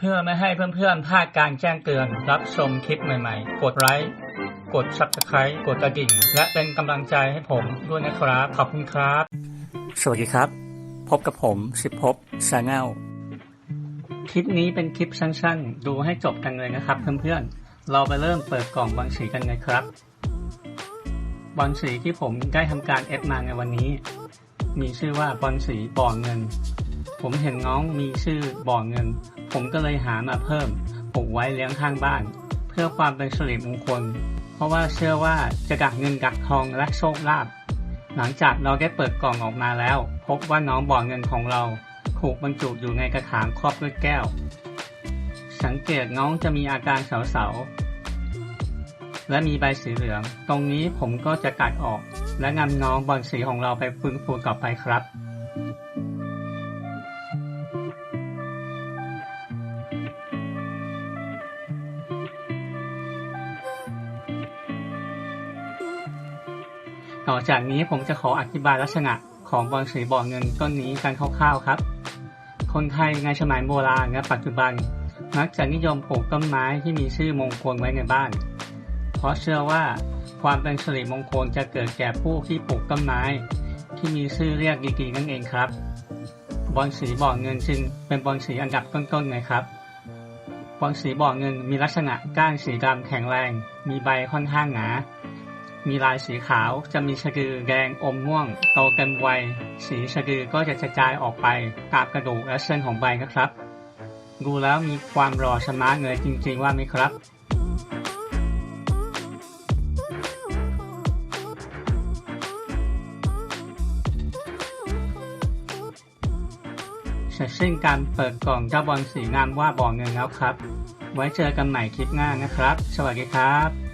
เพื่อไม่ให้เพื่อนๆพลาดการแจ้งเตือน รับชมคลิปใหม่ๆ กดไลค์กด subscribe กดกระดิ่ง และเป็นกำลังใจให้ผมด้วยนะครับ ขอบคุณครับ สวัสดีครับ พบกับผมสิบพบชาแนลคลิปนี้เป็นคลิปสั้นๆ ดูให้จบกันเลยนะครับ เพื่อนๆ เราไปเริ่มเปิดกล่องบอลสีกันเลยครับบอลสีที่ผมได้ทำการเอฟมาในวันนี้ มีชื่อว่าบอลสีบ่อเงิน ผมเห็นน้องมีชื่อบ่อเงิน ผมก็เลยหามาเพิ่มปลูกไว้เลี้ยงข้างบ้าน เพื่อความเป็นสิริมงคล เพราะว่าเชื่อว่าจะดักเงินดักทองและโชคลาภหลังจากเราได้เปิดกล่องออกมาแล้ว พบว่าน้องบ่อเงินของเราถูกบรรจุอยู่ในกระถางครอบด้วยแก้ว สังเกตน้องจะมีอาการเสาๆและมีใบสีเหลือง ตรงนี้ผมก็จะตัดออก และนำน้องบอลสีของเราไปฟื้นฟูต่อไปครับ ต่อจากนี้ผมจะขออธิบายลักษณะของบอลสีบ่อเงินต้นนี้กันคร่าวๆครับ คนไทยในสมัยโบราณและปัจจุบัน มักจะนิยมปลูกต้นไม้ที่มีชื่อมงคลไว้ในบ้าน เพราะเชื่อว่าความเป็นสิริมงคลจะเกิดแก่ผู้ที่ปลูกต้นไม้ ที่มีชื่อเรียกดีๆนั่นเองครับ บอลสีบ่อเงินจึงเป็นบอลสีอันดับต้นๆเลยครับบอลสีบ่อเงินมีลักษณะก้านสีดำแข็งแรง มีใบค่อนข้างหนา มีลายสีขาว จะมีสะดือแดงอมม่วง โตเต็มวัย สีสะดือก็จะกระจายออกไปตามกระดูกและเส้นของใบนะครับ ดูแล้วมีความหล่อชะมัดเลยจริง ๆ ว่าไหมครับเสร็จสิ้นการเปิดกล่องเจ้าบอลสีงามว่าบ่อเงินแล้วครับ ไว้เจอกันใหม่คลิปหน้านะครับ สวัสดีครับ